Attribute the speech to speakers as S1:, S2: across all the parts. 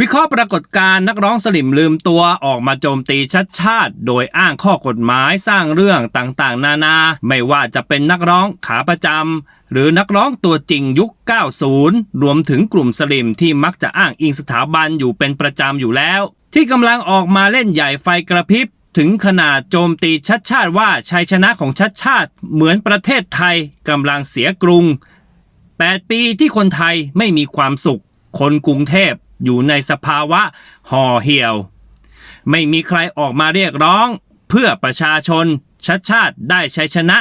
S1: วิเคราะห์ปรากฏการณ์นักร้องสลิมลืมตัวออกมาโจมตีชัดชาติ โดยอ้างข้อกฎหมายสร้างเรื่องต่างๆ นานา ไม่ว่าจะเป็นนักร้องขาประจำหรือนักร้องตัวจริงยุค 90 รวมถึงกลุ่มสลิมที่มักจะอ้างอิงสถาบันอยู่เป็นประจำอยู่แล้ว ที่กำลังออกมาเล่นใหญ่ไฟกระพริบถึงขนาดโจมตีชัดชาติว่าชัยชนะของชัดชาติ เหมือนประเทศไทยกำลังเสียกรุง 8 ปีที่คนไทยไม่มีความสุข คนกรุงเทพอยู่ในสภาวะห่อเหี่ยว ไม่มีใครออกมาเรียกร้อง เพื่อประชาชนชัดชาติได้ชัยชนะ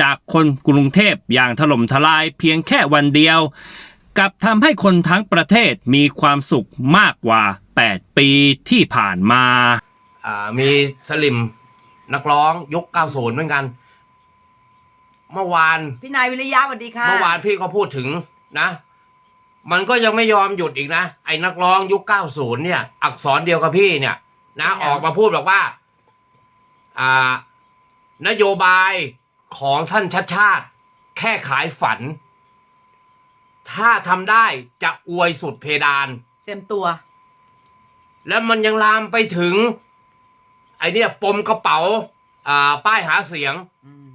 S1: จากคนกรุงเทพอย่างถล่มทลายเพียงแค่วันเดียวกับทำให้คนทั้งประเทศมีความสุขมากกว่า 8 ปีที่ผ่านมา
S2: อ่ามีสลิมนักร้องยุค 90 เหมือนกัน เมื่อวาน
S3: พี่นายวิริยะสวัสดีค่ะ
S2: เมื่อวานพี่ก็พูดถึงนะ มันก็ยังไม่ยอมหยุดอีกนะ ไอ้นักร้องยุค 90 เนี่ย อักษรเดียวกับพี่เนี่ย นะ ออกมาพูดบอกว่า อ่า นโยบายของท่านชัดชาติ แค่ขายฝัน ถ้าทำได้จะอวยสุดเพดาน
S3: เต็มตัว
S2: แล้วมันยังลามไปถึง ไอเนี่ยปมกระเป๋า อ่า ป้ายหาเสียง
S3: อืม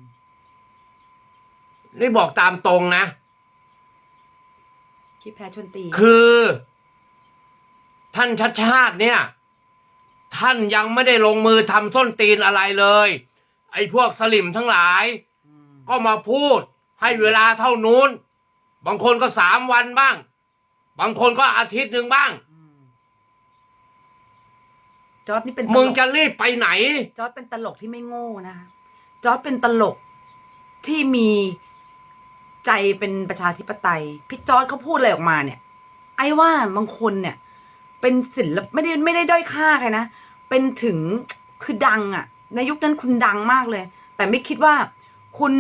S2: นี่บอกตามตรงนะ
S3: คิดแพ้ชนตี
S2: คือ ท่านชัดชาติเนี่ย ท่านยังไม่ได้ลงมือทำส้นตีนอะไรเลย ไอ้พวกสลิมทั้งหลาย
S3: ม
S2: ก็มาพูดให้เวลาเท่านู้น บางคนก็สามวันบ้าง บางคนก็อาทิตย์หนึ่งบ้าง
S3: อืมจอร์ดนี่เป็นตลก
S2: มึงจะรีบไปไหน
S3: จอร์ดเป็นตลกที่ไม่โง่นะคะจอร์ดเป็นตลกที่มี ใจเป็นประชาธิปไตยพี่จอร์ดเขาพูดอะไรออกมาเนี่ย ไอ้ว่าบางคนเนี่ย เป็นศิลปไม่ได้ไม่ได้ด้อยค่าใครนะ เป็นถึงคือดังอะ่ะ ในยุคนั้นคุณดังมากเลย แต่ไม่คิดว่าคุณ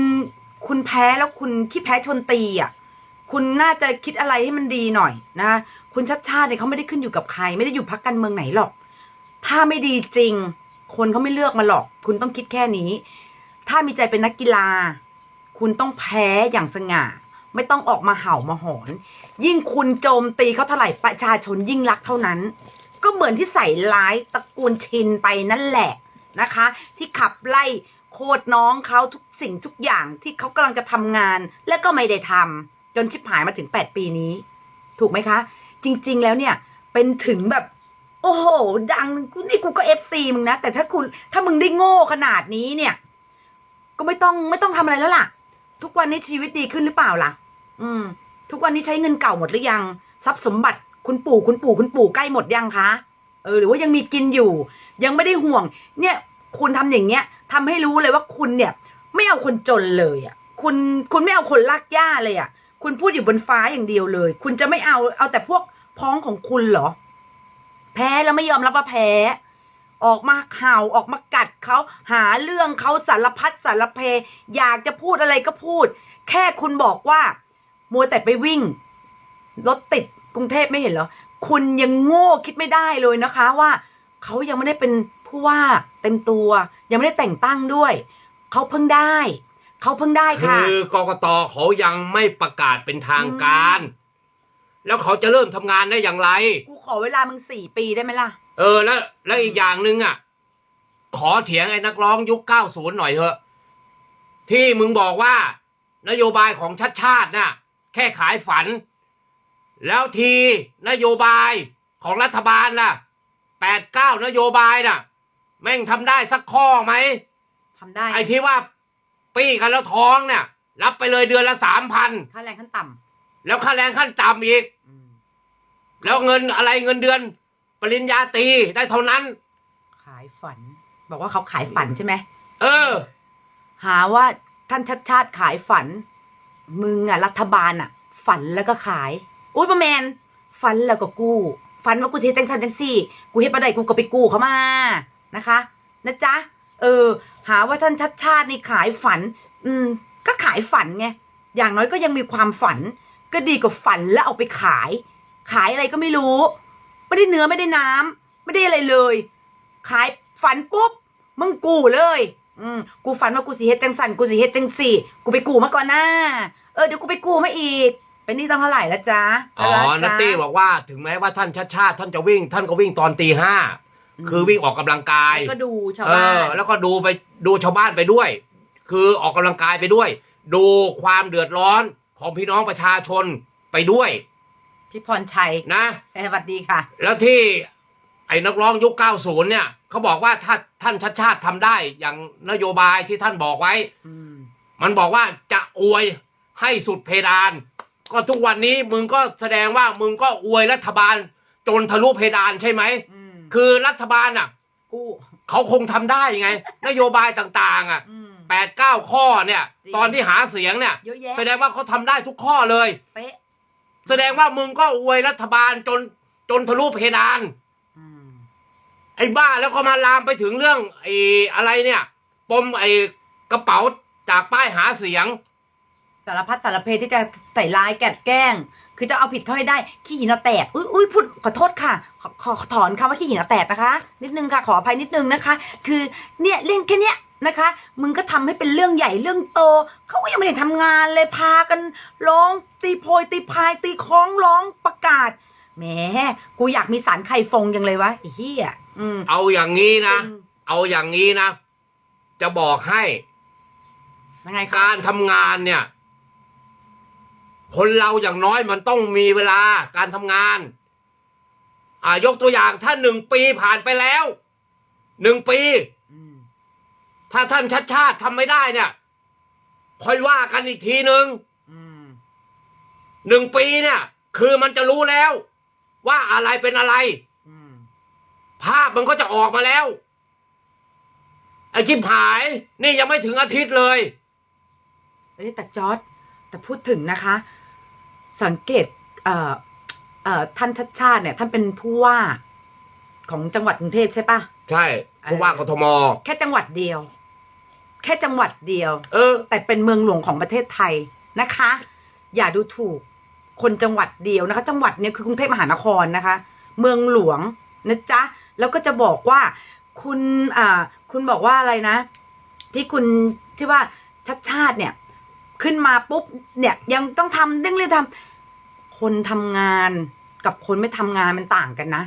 S3: คุณแพ้แล้วคุณขี้แพ้ชนตีอะ่ะ คุณน่าจะคิดอะไรให้มันดีหน่อยนะคะคุณชัดชาติเนี่ยเขาไม่ได้ขึ้นอยู่กับใคร ไม่ได้อยู่พักการเมืองไหนหรอก ถ้าไม่ดีจริง คนเขาไม่เลือกมาหรอก คุณต้องคิดแค่นี้ ถ้ามีใจเป็นนักกีฬา คุณต้องแพ้อย่างสง่า ไม่ต้องออกมาเห่ามาหอน ยิ่งคุณโจมตีเขาเท่าไหร่ประชาชนยิ่งรักเท่านั้น ก็เหมือนที่ใส่ร้ายตระกูลชินไปนั่นแหละนะคะ ที่ขับไล่โคตรน้องเขาทุกสิ่งทุกอย่างที่เขากำลังจะทำงาน และก็ไม่ได้ทำจนชิบหายมาถึงแปดปีนี้ ถูกไหมคะ จริง ๆ แล้วเนี่ยเป็นถึงแบบโอ้โห ดังกูนี่กูก็เอฟซีมึงนะ แต่ถ้าคุณถ้ามึงได้โง่ขนาดนี้เนี่ย ก็ไม่ต้องไม่ต้องทำอะไรแล้วล่ะ ทุกวันนี้ชีวิตดีขึ้นหรือเปล่าล่ะ อืม ทุกวันนี้ใช้เงินเก่าหมดหรือยัง ทรัพย์สมบัติคุณปู่คุณปู่คุณปู่ใกล้หมดยังคะเออหรือว่ายังมีกินอยู่ ยังไม่ได้ห่วง เนี่ย คุณทำอย่างเงี้ยทำให้รู้เลยว่าคุณเนี่ย ไม่เอาคนจนเลยอะ คุณคุณไม่เอาคนลากย่าเลยอะ คุณพูดอยู่บนฟ้าอย่างเดียวเลย คุณจะไม่เอาเอาแต่พวกพ้องของคุณเหรอ แพ้แล้วไม่ยอมรับว่าแพ้ ออกมาเห่าออกมากัดเขาหาเรื่องเขาสารพัดสารเพ อยากจะพูดอะไรก็พูด แค่คุณบอกว่า มัวแต่ไปวิ่ง รถติดกรุงเทพไม่เห็นเหรอ คุณยังโง่คิดไม่ได้เลยนะคะว่าเขายังไม่ได้เป็นผู้ว่าเต็มตัว ยังไม่ได้แต่งตั้งด้วย เขาเพิ่งได้เขาเพิ่งได้
S2: คื
S3: ค่ะ
S2: อกกตเขายังไม่ประกาศเป็นทางการ แล้วเขาจะเริ่มทำงานได้อย่างไร
S3: กู ขอเวลามึงสี่ปีได้ไหมล่ะ
S2: เออแล้ว แล้วอีกอย่างหนึ่งอะ ขอเถียงไอ้นักร้องยุค90หน่อยเถอะ ที่มึงบอกว่า นโยบายของชัดชาติน่ะ แค่ขายฝัน แล้วทีนโยบายของรัฐบาลล่ะแปดเก้านโยบายน่ะ แม่งทำได้สักข้อไหม
S3: ทำได้
S2: ไอ้ที่ว่า ปี้กันแล้วท้องเนี่ยรับไปเลยเดือนละสามพัน
S3: ค่าแรงขั้นต่ำ
S2: แล้วค่าแรงขั้นต่ำอีก
S3: อืม
S2: แล้วเงินอะไรเงินเดือน ปริญญาตรีได้เท่านั้น
S3: ขายฝัน บอกว่าเขาขายฝันใช่ไหม
S2: เออ
S3: หาว่าท่านชัดชาติขายฝัน มึงอะรัฐบาลอะฝันแล้วก็ขาย อุ้ยประแมนฝันแล้วก็กู้ฝันว่ากูเทจังซันจังซี่ กูเฮ็ดบ่ได้กูก็ไปกู้เขามานะคะนะจ๊ะเออ หาว่าท่านชัดชาตินี่ขายฝัน อืม ก็ขายฝันไงอย่างน้อยก็ยังมีความฝัน ก็ดีกว่าฝันแล้วเอาไปขาย ขายอะไรก็ไม่รู้ ไม่ได้เนื้อไม่ได้น้ำไม่ได้อะไรเลย ขายฝันปุ๊บมึงกูเลย อืมกูฝันว่ากูสิเฮ็ดจังสันกูสิเฮ็ดจังสี่ กูไปกูมาก่อนหน้า เออเดี๋ยวกูไปกูมาอีกไปเป็นหนี่ต้องเท่าไหร่ละจ๊ะ
S2: อ๋อนัตตี้บอกว่าถึงแม้ว่าท่านชัดชาติท่านจะวิ่ง ท่านก็วิ่งตอนตีห้าคือวิ่งออกกำลังกาย
S3: แล้วก็ดูชาว
S2: เอ
S3: บ้า
S2: อนแล้วก็ดูไปดูชาวบ้านไปด้วย คือออกกำลังกายไปด้วย ดูความเดือดร้อนของพี่น้องประชาชนไปด้วย
S3: พี่พรชัย
S2: นะ
S3: เอ้ยสวัสดีค่ะ
S2: แล้วที่ไอ้นักร้องยุค 90 เนี่ยเขาบอกว่าถ้าท่านชัดชาติทำได้อย่างนโยบายที่ท่านบอกไว้
S3: อืม
S2: มันบอกว่าจะอวยให้สุดเพดาน ก็ทุกวันนี้มึงก็แสดงว่ามึงก็อวยรัฐบาลจนทะลุเพดานใช่ไหม
S3: อืม
S2: คือรัฐบาลอะ
S3: กู้
S2: เขาคงทำได้ไง นโยบายต่างๆ อะ
S3: อืม
S2: แปดเก้าข้อเนี่ย
S3: จริง
S2: ตอนที่หาเสียงเนี่ย
S3: เยอะแยะ
S2: แสดงว่าเขาทำได้ทุกข้อเลย
S3: เป๊ะ
S2: แสดงว่ามึงก็อวยรัฐบาลจนจนทะลุเพดาน
S3: อืม
S2: ไอ้บ้าแล้วก็มาลามไปถึงเรื่องไอ้อะไรเนี่ยปมไอ้กระเป๋าจากป้ายหาเสียง
S3: สารพัดสารเพที่จะใส่ร้ายแกดแกล้ง คือจะเอาผิดเขาให้ได้ ขี้หินเอาแตกอุ้ยอุ้ยพูดขอโทษค่ะ ขอขอถอนคำว่าขี้หินเอาแตกนะคะ นิดนึงค่ะ ขออภัยนิดนึงนะคะ คือเนี่ยเรื่องแค่เนี้ย นะคะ มึงก็ทำให้เป็นเรื่องใหญ่เรื่องโต เขาก็ยังไม่ได้ทำงานเลยพากันร้อง ตีโพยตีพายตีคล้องร้องประกาศแหมกูอยากมีสารไข่ฟงยังเลยวะไอ้เหี้ยอืม
S2: เอาอย่างนี้นะ เอาอย่างนี้นะ จะบอกให้
S3: ยังไงคะ
S2: การทำงานเนี่ย คนเราอย่างน้อยมันต้องมีเวลาการทำงาน อ่ายกตัวอย่างถ้าหนึ่งปีผ่านไปแล้วหนึ่งปี
S3: อืม
S2: ถ้าท่านชัดชาติทำไม่ได้เนี่ยค่อยว่ากันอีกทีหนึ่ง
S3: อืม
S2: หนึ่งปีเนี่ย คือมันจะรู้แล้ว ว่าอะไรเป็นอะไร
S3: อืม
S2: ภาพมันก็จะออกมาแล้ว ไอ้ชิบหาย นี่ยังไม่ถึงอาทิตย์เลย
S3: เอ้ยแต่จอร์ดแต่พูดถึงนะคะ สังเกต เอ่อ เอ่อ ท่านชัดชาติเนี่ย ท่านเป็นผู้ว่าของจังหวัดกรุงเทพใช่ปะ
S2: ใช่ผู้ว่ากทม
S3: แค่จังหวัดเดียว แค่จังหวัดเดียว
S2: เออ
S3: แต่เป็นเมืองหลวงของประเทศไทยนะคะ อย่าดูถูกคนจังหวัดเดียวนะคะ จังหวัดเนี้ยคือกรุงเทพมหานครนะคะ เมืองหลวงนะจ๊ะแล้วก็จะบอกว่าคุณอ่าคุณบอกว่าอะไรนะ ที่คุณที่ว่าชัดชาติเนี่ย ขึ้นมาปุ๊บเนี่ยยังต้องทำเรื่องเรื่องทำคนทำงานกับคนไม่ทำงานมันต่างกันนะ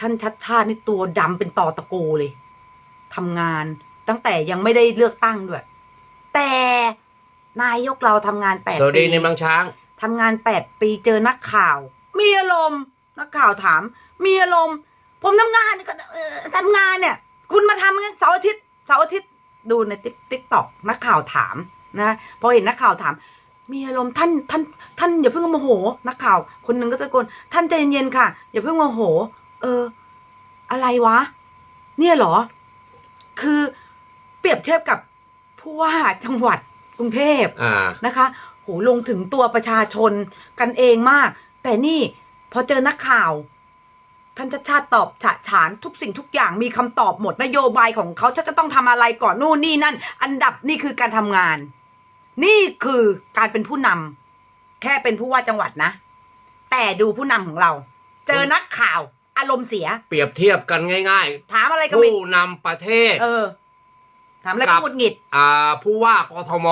S3: ท่านชัดชาตินี่ตัวดำเป็นตอตะโกเลยทำงาน ตั้งแต่ยังไม่ได้เลือกตั้งด้วย แต่นายกเราทำงานแปด
S2: สวัส
S3: ปี
S2: ดีในบางช้าง
S3: ทำงานแปดปีเจอนักข่าว มีอารมณ์นักข่าวถาม มีอารมณ์ผมทำงานก็เอ่อทำงานเนี่ย คุณมาทำงั้นเสาร์อาทิตย์เสาร์อาทิตย์ดูในติ๊กติ๊กตอกนักข่าวถามนะพอเห็นนักข่าวถาม มีอารมณ์ท่านท่าน ท่านอย่าเพิ่งโมโห นักข่าว คนหนึ่งก็ตะโกนท่านใจเย็นๆค่ะ อย่าเพิ่งโมโห เออ อะไรวะ เนี่ยเหรอ คือ เปรียบเทียบกับผู้ว่าจังหวัดกรุงเทพ
S2: อ่า
S3: นะคะโหลงถึงตัวประชาชนกันเองมาก แต่นี่พอเจอนักข่าว ท่านชัดชาติตอบฉะฉานทุกสิ่งทุกอย่างมีคำตอบหมดนโยบายของเขาฉันจะต้องทำอะไรก่อนนู่นนี่นั่น อันดับนี่คือการทำงาน นี่คือการเป็นผู้นำแค่เป็นผู้ว่าจังหวัดนะ แต่ดูผู้นำของเรา เจอนักข่าว อารมณ์เสีย
S2: เปรียบเทียบกันง่าย
S3: ถามอะไร
S2: ๆ
S3: ก็ไม่
S2: ผู้นำประเทศ
S3: เออ ถามอะไร
S2: ครั
S3: ก็
S2: บ
S3: หงุดหงิด
S2: อ่า ผู้ว่ากทม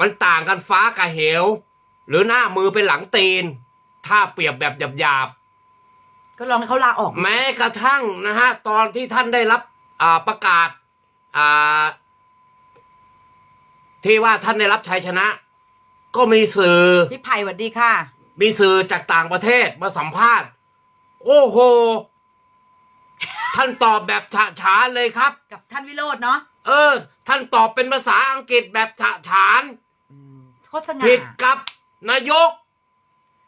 S2: มันต่างกันฟ้ากับเหว หรือหน้ามือเป็นหลังตีน ถ้าเปรียบแบบหยาบ
S3: ก็ลองให้เขาลาออก
S2: ๆแม้กระทั่งนะฮะ ตอนที่ท่านได้รับอ่าประกาศอ่าที่ว่าท่านได้รับชัยชนะ ก็มีสื่อ
S3: พี่ไผ่สวัสดีค่ะ
S2: มีสื่อจากต่างประเทศมาสัมภาษณ์ โอ้โห ท่านตอบแบบฉะฉานเลยครับ
S3: กับท่านวิโรจน์เนาะ
S2: เออ ท่านตอบเป็นภาษาอังกฤษแบบฉะฉาน
S3: โคตรสง่า
S2: ผิดกับนายก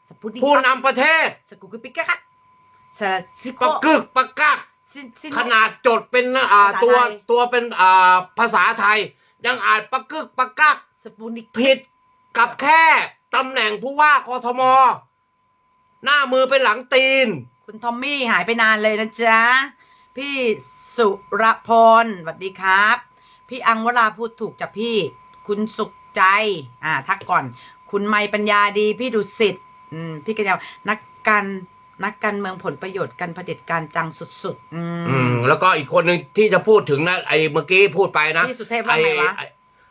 S3: สปุตนิก
S2: ผู้นำประเทศ
S3: สกุกุปิกะกะสซิโก
S2: ปะกึกปะกัก
S3: ซิซิโข
S2: นาดจดเป็นอ่า
S3: ภาษา
S2: ตัว
S3: ไทย
S2: ตัวเป็นอ่าภาษาไทย ยังอ่านปะกึกปะกัก
S3: สปุนิก
S2: ผิดกับแค่ตำแหน่งผู้ว่ากทม หน้ามือเป็นหลังตีน
S3: คุณทอมมี่หายไปนานเลยนะจ๊ะ พี่สุรพรสวัสดีครับ พี่อังวราพูดถูกจ้ะพี่ คุณสุขใจ อ่า ทักก่อน คุณไม่ปัญญาดี พี่ดุสิตอืม พี่กันยาวนักการนักการเมืองผลประโยชน์การเผด็จการจังสุดๆ อืม
S2: อืม แล้วก็อีกคนหนึ่งที่จะพูดถึงนะไอ้เมื่อกี้พูดไปนะ
S3: พี่สุเทพว่าไงวะ
S2: อ้
S3: กู
S2: ไอ้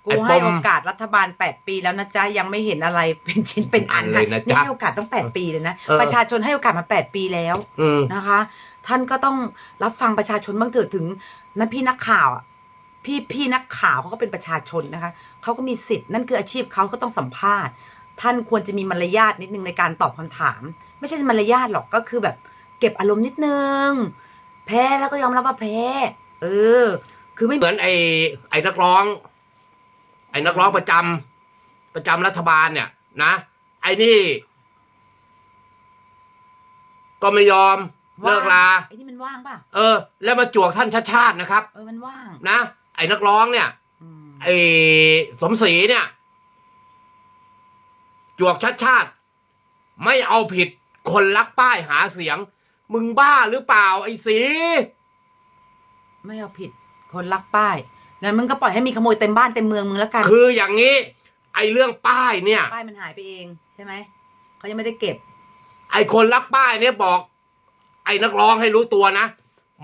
S2: ป
S3: ให้
S2: ม
S3: โอกาสรัฐบาลแปดปีแล้วนะจ๊ะยังไม่เห็นอะไรเป็นชิ้นเป็นอัน
S2: อันเลยนะ
S3: นี่
S2: จ๊ะ
S3: ให้โอกาสต้องแปดปีเลยนะ
S2: เออ
S3: ประชาชนให้โอกาสมาแปดปีแล้ว
S2: อืม
S3: นะคะ ท่านก็ต้องรับฟังประชาชนบ้างเถิดถึงนะพี่นักข่าวอะพี่พี่นักข่าวเขาก็เป็นประชาชนนะคะเขาก็มีสิทธิ์นั่นคืออาชีพเขาก็ต้องสัมภาษณ์ ท่านควรจะมีมารยาทนิดนึงในการตอบคำถาม ไม่ใช่มารยาทหรอกก็คือแบบ เก็บอารมณ์นิดนึง แพ้แล้วก็ยอมรับว่าแพ้ เออ คือไม่
S2: เหมือนไอ้ไอ้นักร้อง ไอ้นักร้องประจำประจำรัฐบาลเนี่ย นะไอ้นี่ ก็ไม่ยอมเลิกลา
S3: ไอ้นี่มันว่างป่ะ
S2: เออ แล้วมาจวกท่านชาติชาตินะครับ
S3: เออมันว่าง
S2: นะไอ้นักร้องเนี่ย
S3: อืม
S2: ไอ้สมศรีเนี่ย จวกชาติชาติ ไม่เอาผิดคนรักป้ายหาเสียง มึงบ้าหรือเปล่าไอ้สี
S3: ไม่เอาผิดคนรักป้าย งั้นมึงก็ปล่อยให้มีขโมยเต็มบ้านเต็มเมืองมึงแล้วกัน
S2: คืออย่างนี้ ไอ้เรื่องป้ายเนี่ย
S3: ป้ายมันหายไปเองใช่ไหมเขายังไม่ได้เก็บ
S2: ไอ้คนรักป้ายเนี่ยบอก ไอ้นักร้องให้รู้ตัวนะ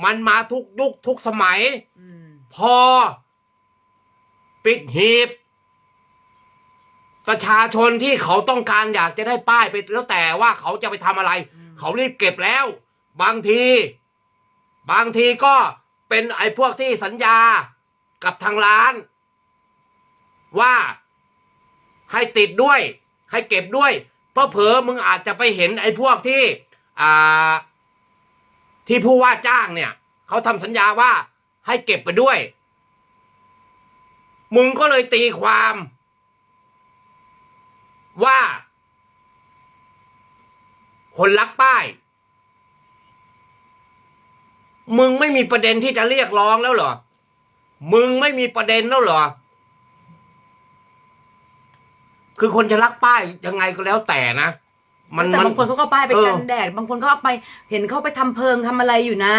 S2: มันมาทุกยุคทุกสมัย
S3: อืม
S2: พอ ปิดหีบ ประชาชนที่เขาต้องการอยากจะได้ป้ายไปแล้วแต่ว่าเขาจะไปทำอะไร
S3: อืม
S2: เขารีบเก็บแล้ว บางที บางทีก็เป็นไอ้พวกที่สัญญา กับทางร้าน ว่าให้ติดด้วย ให้เก็บด้วย เพราะเผลอมึงอาจจะไปเห็นไอ้พวกที่อ่าที่ผู้ว่าจ้างเนี่ย เขาทำสัญญาว่าให้เก็บไปด้วย มึงก็เลยตีความว่า คนรักป้าย มึงไม่มีประเด็นที่จะเรียกร้องแล้วเหรอ มึงไม่มีประเด็นแล้วเหรอ คือคนจะรักป้ายยังไงก็แล้วแต่นะ มัน
S3: แต่
S2: มัน
S3: บางคนเขาก็ป้ายไป
S2: เออ
S3: กันแดด บางคนเขาเอาไป เห็นเขาไปทำเพิงทำอะไรอยู่นะ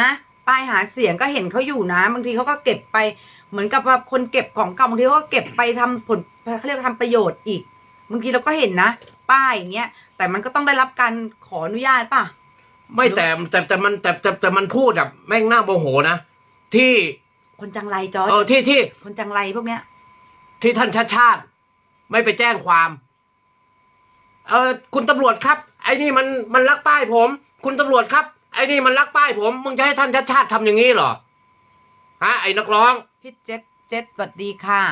S3: ป้ายหาเสียงก็เห็นเขาอยู่นะ บางทีเขาก็เก็บไป เหมือนกับว่าคนเก็บของเก่าบางทีเขาก็เก็บไปทำผลเขาเรียกว่าทำประโยชน์อีก บางทีเราก็เห็นนะ ป้ายอย่างเงี้ย แต่มันก็ต้องได้รับการขออนุญาตป่ะ
S2: ไม่แต่แต่แต่มันแต่แต่แต่มันพูดแบบแม่งหน้าโมโหนะที่
S3: คนจังไรจอร์จ
S2: เออที่ที่
S3: คนจังไรพวกเนี้ย
S2: ที่ท่านชาติชาติ ไม่ไปแจ้งความ เออคุณตำรวจครับ ไอ้นี่มันมันลักป้ายผม คุณตำรวจครับ ไอ้นี่มันลักป้ายผมมึงจะให้ท่านชาติชาติทำอย่างนี้เหรอฮะไอ้นักร้อง
S3: พี่เจ็ดเจ็ดสวัสดีค่ะ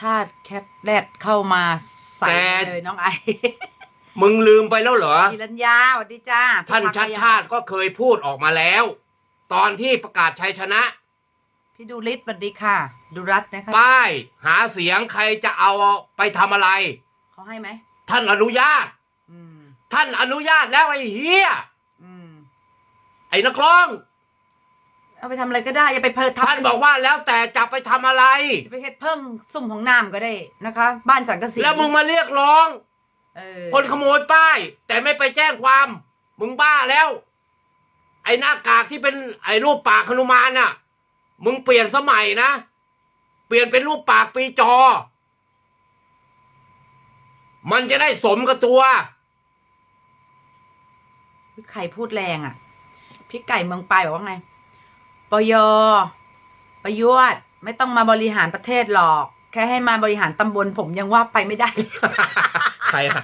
S3: ถ้าแคทแรดเข้ามาใส่
S2: แต่
S3: เลยน้องไอ
S2: มึงลืมไปแล้วเหรอ
S3: ธีรัญญาสวัสดีจ้า
S2: ท่านชาติชาติก็เคยพูดออกมาแล้ว ตอนที่ประกาศชัยชนะ
S3: พี่ดูลิศสวัสดีค่ะ ดูรัตนะคะ
S2: ป้าย หาเสียงใครจะเอาไปทำอะไร
S3: เขาให้ไหม
S2: ท่านอนุญาต
S3: อืม
S2: ท่านอนุญาตแล้วไอ้เฮีย
S3: อืม
S2: ไอ้นักร้อง
S3: เอาไปทำอะไรก็ได้ อย่าไปเพิ่ม
S2: ท่านบอกว่าแล้วแต่จะไปทำอะไร
S3: จะไปเฮ็ดเพิ่งซุ่มของน้ำก็ได้นะคะ บ้านสังกะสี
S2: แล้วมึงมาเรียกร้อง
S3: เออ
S2: คนขโมยป้าย แต่ไม่ไปแจ้งความ มึงบ้าแล้ว ไอ้หน้ากากที่เป็นไอ้รูปปากหนุมานน่ะ มึงเปลี่ยนสมัยนะ เปลี่ยนเป็นรูปปากปีจอ มันจะได้สมกับตัว
S3: พี่ไข่พูดแรงอะ พี่ไก่เมืองปลายบอกว่าไงปยประยุทธ์ไม่ต้องมาบริหารประเทศหรอก แค่ให้มาบริหารตำบลผมยังว่าไปไม่ได้
S2: ใครอะ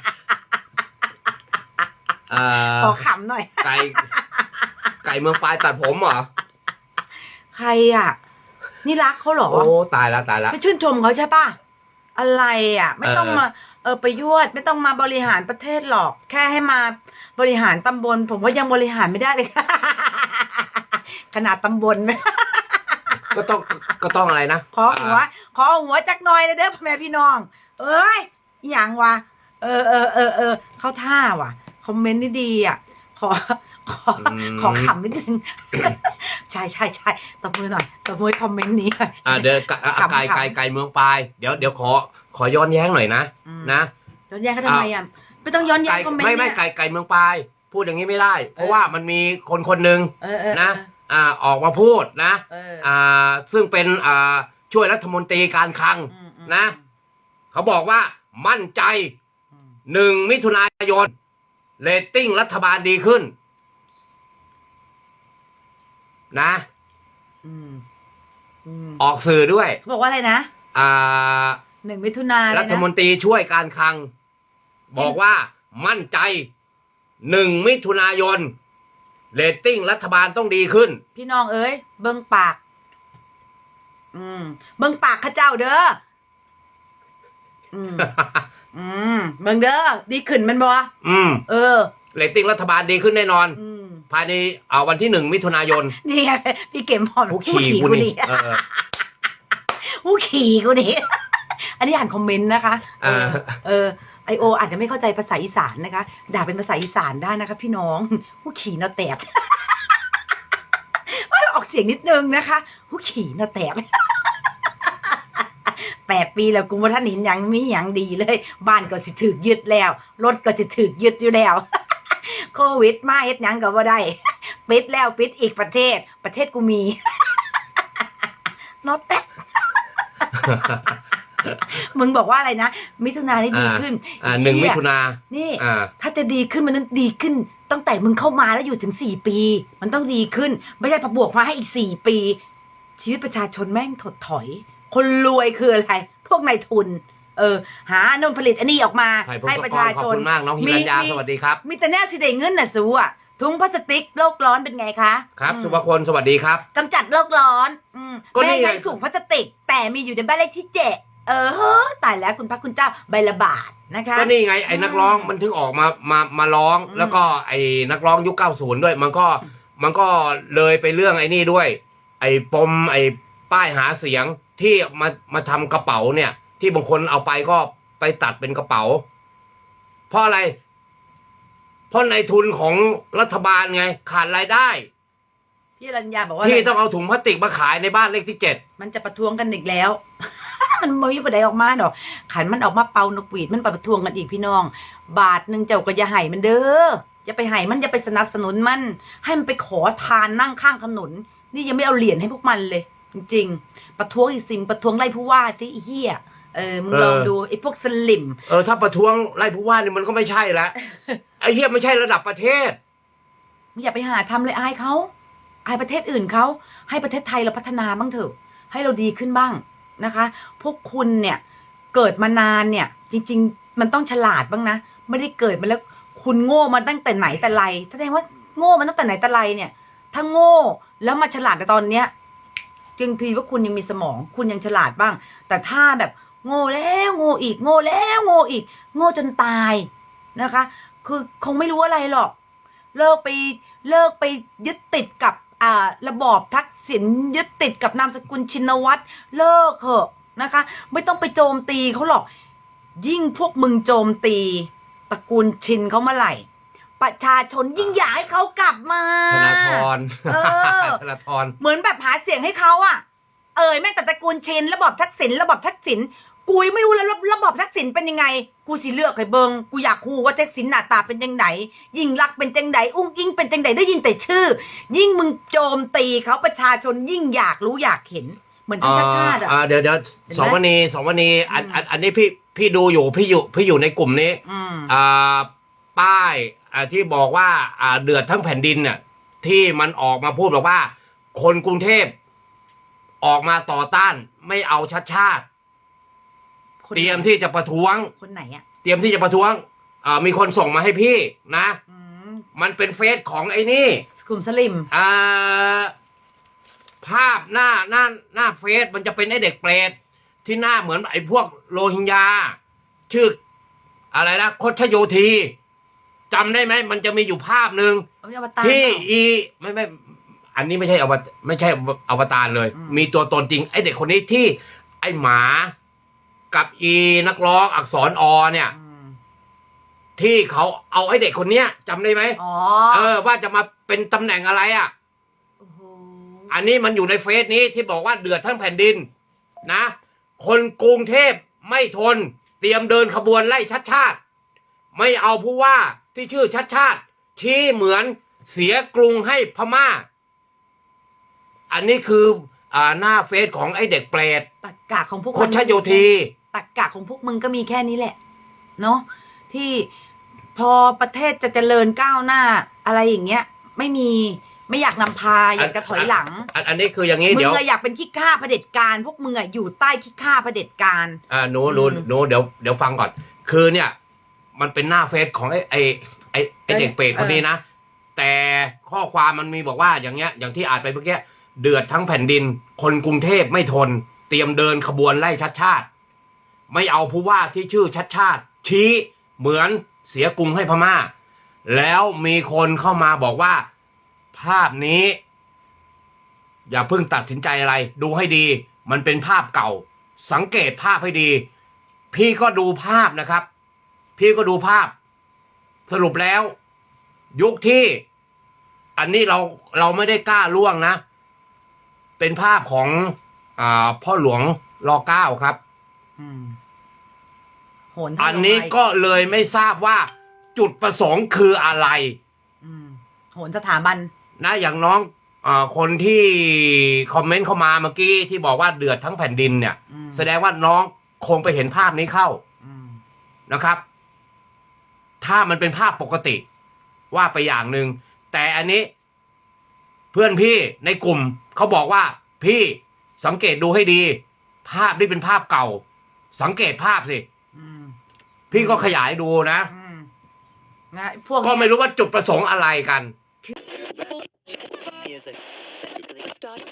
S2: อ่า
S3: ขอขำหน่อย
S2: ไก่ ไก่เมืองปลายตัดผมเหรอ
S3: ใครอะ นี่รักเขาเหรอ
S2: โอ้ตายแล้วตายแล้ว
S3: ไม่ชื่นชมเขาใช่ป่ะอะไรอะ ไม่ต้อง
S2: เออ
S3: มา เออประยุทธ์ไม่ต้องมาบริหารประเทศหรอก แค่ให้มาบริหารตำบล ผมว่ายังบริหารไม่ได้เลย ขนาดตำบลไหม
S2: ก็ต้องก็ต้องอะไรนะ
S3: ขอหัวขอหัวจักหน่อยนะเด้อพ่อแม่พี่น้อง เอ้ยอหย่างวะเออเออเออเออเข้าท่าว่ะ คอมเมนต์นี่ดีอะ ขอ ขอขอขำนิดนึงใช่ใช่ใช่ตบมือหน่อยตบมือคอมเมนต์นี้หน่อย
S2: อ่าเดี๋ยวก่อะ
S3: ขำ
S2: ไก่
S3: ขำ
S2: ไก่ไก่เมืองปลายเดี๋ยวเดี๋ยวขอขอย้อนแย้งหน่อยนะ
S3: อืม
S2: นะ
S3: ย้อนแย้งเขาทำไมอะไม่ต้องย้อนแย้
S2: ไก่
S3: งคอมเมนต์
S2: ไม่ไม่
S3: เนี่ย
S2: ไก่ไก่เมืองปลายพูดอย่างนี้ไม่ได้ เพราะว่ามันมีคนคนหนึ่ง
S3: เออเออ
S2: นะ อ่าออกมาพูดนะ
S3: เออ
S2: อ่าซึ่งเป็นอ่าช่วยรัฐมนตรีการคลัง
S3: อืมอืม
S2: นะ เขาบอกว่ามั่นใจ
S3: อืม
S2: หนึ่งมิถุนายนเรตติ้งรัฐบาลดีขึ้น นะ
S3: อืมอืม
S2: ออกสื่อด้วย
S3: เขาบอกว่าอะไรนะ
S2: อ่า
S3: หนึ่งมิถุนาเลย
S2: รัฐ
S3: นะ
S2: มนตรีช่วยการคลัง บอกว่ามั่นใจหนึ่งมิถุนายนเรตติ้งรัฐบาลต้องดีขึ้น
S3: พี่น้องเอ้ยเบิ้งปาก อืม เบิ้งปากข้าเจ้าเด้ออืม อืมเบิ้งเด้อดีขึ้นแมันบ่
S2: อืม
S3: เออ
S2: เรตติ้งรัฐบาลดีขึ้นแน่นอน
S3: อืม
S2: ภายในอ่าวันที่หนึ่งมิถุนายน
S3: นี่ไงพี่เก็มพอน
S2: ผู้
S3: ผู้
S2: ขี่
S3: ขี่
S2: กู
S3: กู
S2: นี่
S3: นี่
S2: เออ
S3: ผู้ขี่กูนี่อันนี้อ่านคอมเมนต์นะคะเออ
S2: อ่า
S3: เออไอโอ อาจจะไม่เข้าใจภาษาอีสานนะคะ ด่าเป็นภาษาอีสานได้นะคะ พี่น้อง ผู้ขี่นาแตกไม่ออกเสียงนิดนึงนะคะ ผู้ขี่นาแตกแปดปีแล้วกูว่าท่านเห็นหยังมีหยังดีเลย บ้านก็สิถึกยึดแล้ว รถก็สิถึกยึดอยู่แล้ว โควิดมาเฮ็ดหยังก็บ่ได้ปิดแล้วปิดอีกประเทศ ประเทศกูมีนอตแตกมึงบอกว่าอะไรนะ มิถุนานี่ดีขึ้น
S2: อ่าหนึ่งมิถุนา
S3: นี่
S2: อ่า
S3: ถ้าจะดีขึ้นมันต้องดีขึ้น ตั้งแต่มึงเข้ามาแล้วอยู่ถึงสี่ปี มันต้องดีขึ้น ไม่ใช่พอบวกมาให้อีกสี่ปี ชีวิตประชาชนแม่งถดถอย คนรวยคืออะไร พวกนายทุน เออหาโนนผลิตอันนี้ออกมา
S2: ไผ่พง
S3: ให้
S2: ศ
S3: ประ
S2: ก
S3: ชาร
S2: ขอบ
S3: ชน
S2: คุณมากน้องฮิรัญญาสวัสดีครับ
S3: มีแต่แน่สิได้เงินน่ะสูอะถุงพลาสติกโลกร้อนเป็นไงคะ
S2: ครับ
S3: อืม
S2: สุภคนสวัสดีครับ
S3: กำจัดโลกร้อนอืม
S2: ก็นี่
S3: ไม่
S2: ไง
S3: ใช้ถุงพลาสติก แต่มีอยู่ในบ้านเลขที่เจ็ดเออเฮ้อตายแล้วคุณพระคุณเจ้าใบละบาทนะคะ
S2: ก็นี่ไงไอ้นักร้อง
S3: อืม
S2: มันถึงออกมามามาร้อง
S3: อืม
S2: แล้วก็ไอ้นักร้องยุค90ด้วย มันก็มันก็เลยไปเรื่องไอ้นี่ด้วย ไอ้ปมไอ้ป้ายหาเสียงที่มามาทำกระเป๋าเนี่ย ที่บางคนเอาไปก็ไปตัดเป็นกระเป๋า เพราะอะไร เพราะในทุนของรัฐบาลไง ขาดรายได้
S3: พี่รัญญาบอกว่า
S2: ที่
S3: อะไรนะ
S2: ต้องเอาถุงพลาสติกมาขายในบ้านเลขที่เจ็ด
S3: มันจะประท้วงกันอีกแล้ว มันไม่มีประเด็นออกมาดอก ขันมันออกมาเป่านกหวีดมันประท้วงกันอีกพี่น้อง บาทหนึ่งเจ้าก็อย่าให้มันเด้ออย่าไปให้มันอย่าไปสนับสนุนมัน ให้มันไปขอทานนั่งข้างถนนนี่ยังไม่เอาเหรียญให้พวกมันเลย จริงๆประท้วงอีกสิ่งประท้วงไล่ผู้ว่าสิไอ้เฮีย เออมึงลองดูไอ้พวกสลิม
S2: เออถ้าประท้วงไล่ผู้ว่านี่มันก็ไม่ใช่แล้วไอ้เหี้ยไม่ใช่ระดับประเทศ
S3: อย่าไปหาทำเลยอายเขาอายประเทศอื่นเขาให้ประเทศไทยเราพัฒนาบ้างเถอะ ให้เราดีขึ้นบ้างนะคะ พวกคุณเนี่ยเกิดมานานเนี่ย จริง ๆ มันต้องฉลาดบ้างนะไม่ได้เกิดมาแล้วคุณโง่มาตั้งแต่ไหนแต่ไรแสดงว่าโง่มาตั้งแต่ไหนแต่ไรเนี่ย ถ้าโง่แล้วมาฉลาดในตอนเนี้ยจึงทีว่าคุณยังมีสมอง คุณยังฉลาดบ้าง แต่ถ้าแบบ โง่แล้วโง่อีก โง่แล้วโง่อีก โง่จนตายนะคะ คือคงไม่รู้อะไรหรอก เลิกไปเลิกไปยึดติดกับอ่าระบอบทักษิณยึดติดกับนามสกุลชินวัตรเลิกเถอะนะคะ ไม่ต้องไปโจมตีเขาหรอก ยิ่งพวกมึงโจมตีตระกูลชินเขาเมื่อไหร่ประชาชนยิ่งอยากให้เขากลับมา
S2: ธนาธร
S3: เออ
S2: ธนาธร
S3: เหมือนแบบหาเสียงให้เขาอะเอ่ยแม่งแต่ตระกูลชินระบอบทักษิณระบอบทักษิณ กูยังไม่รู้แล้วระระบอบทักษิณเป็นยังไง กูสิเลือกให้เบิงกูอยากรู้ว่าทักษิณหน้าตาเป็นยังไงยิ่งรักษณ์เป็นจังไดอุ้งอิงเป็นจังไดได้ยินแต่ชื่อ ยิ่งมึงโจมตีเขาประชาชนยิ่งอยากรู้อยากเห็น เหมือนทั้งชาติชาติอะ
S2: อ่าเดี๋ยวเดี๋ยว
S3: เห็นไหม
S2: สองวันนี้สองวันนี้อัน
S3: อืม
S2: อันอันนี้พี่พี่ดูอยู่พี่อยู่พี่อยู่ในกลุ่มนี้
S3: อืม
S2: อ่าป้ายอ่าที่บอกว่าอ่าเดือดทั้งแผ่นดินเนี่ยที่มันออกมาพูดบอกว่า คนกรุงเทพออกมาต่อต้านไม่เอาชัดชาติ
S3: คน
S2: เตรียมที่จะประท้วง
S3: คนไหนอะ
S2: เตรียมที่จะประท้วงอ่ามีคนส่งมาให้พี่นะ
S3: อืม
S2: มันเป็นเฟซของไอ้นี่
S3: กลุ่มสลิม
S2: อ่าภาพหน้าหน้าหน้าเฟซมันจะเป็นไอ้เด็กเปรตที่หน้าเหมือนไอ้พวกโรฮิงญาชื่อ อะไรนะคชโยธีจำได้ไหมมันจะมีอยู่ภาพหนึ่ง
S3: เอาอวตาร
S2: ที่
S3: เปล่า
S2: อีไม่ไม่ อันนี้ไม่ใช่อวตไม่ใช่อวตารเลย
S3: อืม
S2: มีตัวตนจริง ไอ้เด็กคนนี้ที่ ไอ้หมา กับอีนักร้องอักษรอเนี่ย
S3: อืม
S2: ที่เขาเอาไอ้เด็กคนเนี้ยจำได้ไหม
S3: อ๋อ
S2: เออ ว่าจะมาเป็นตำแหน่งอะไรอะ
S3: โอ้โห
S2: อันนี้มันอยู่ในเฟซนี้ที่บอกว่าเดือดทั้งแผ่นดิน นะ คนกรุงเทพไม่ทน เตรียมเดินขบวนไล่ชัดชาติ ไม่เอาผู้ว่าที่ชื่อชัดชาติ ชี้เหมือนเสียกรุงให้พม่า อันนี้คืออ่าหน้าเฟซของไอ้เด็กเปรต
S3: ตักกะของพวก
S2: คชโยธี
S3: ตักกะของพวกมึงก็มีแค่นี้แหละ เนาะที่พอประเทศจะเจริญก้าวหน้า อะไรอย่างเงี้ย ไม่มีไม่อยากนำพาอยากจะถอยหลัง
S2: อันอันนี้คืออย่างนี้
S3: มึ
S2: เดี๋
S3: ง
S2: ยว
S3: อะอยากเป็นขี้ข้าเผด็จการ พวกมึงอะอยู่ใต้ขี้ข้าเผด็จการ
S2: อ่าหนูหนู
S3: อืม
S2: หนูเดี๋ยวเดี๋ยวฟังก่อน คือเนี่ย มันเป็นหน้าเฟซของไอ้ไอ้ไอ้ไอ้เด็กเปรตคนนี้นะ แต่ข้อความมันมีบอกว่าอย่างเงี้ย อย่างที่อ่านไปเมื่อกี้เดือดทั้งแผ่นดิน คนกรุงเทพไม่ทน เตรียมเดินขบวนไล่ชัดชาติ ไม่เอาผู้ว่าที่ชื่อชัดชาติ ชี้เหมือนเสียกรุงให้พม่า แล้วมีคนเข้ามาบอกว่า ภาพนี้ อย่าเพิ่งตัดสินใจอะไร ดูให้ดี มันเป็นภาพเก่า สังเกตภาพให้ดี พี่ก็ดูภาพนะครับ พี่ก็ดูภาพ สรุปแล้ว ยุคที่ อันนี้เราเราไม่ได้กล้าล่วงนะ เป็นภาพของอพ่อหลวงรอเก้าครับ
S3: โหน
S2: อันนี้ก็เลยไม่ทราบว่า จุดประสงค์คืออะไร
S3: อืมโหนสถาบัน
S2: นะอย่างน้องอาคนที่คอมเมนต์เข้ามาเมื่อกี้ที่บอกว่าเดือดทั้งแผ่นดินเนี่ย
S3: อืม
S2: แสดงว่าน้องคงไปเห็นภาพนี้เข้า
S3: อืม
S2: นะครับ ถ้ามันเป็นภาพปกติ ว่าไปอย่างหนึ่งแต่อันนี้ เพื่อนพี่ในกลุ่มเขาบอกว่าพี่สังเกตดูให้ดี ภาพนี่เป็นภาพเก่า สังเกตภาพสิ
S3: อืม
S2: พี่ก็ขยายดูนะ
S3: อืมนะพวก
S2: ก็ไม่รู้ว่าจุดประสงค์อะไรกัน
S4: Music. Start.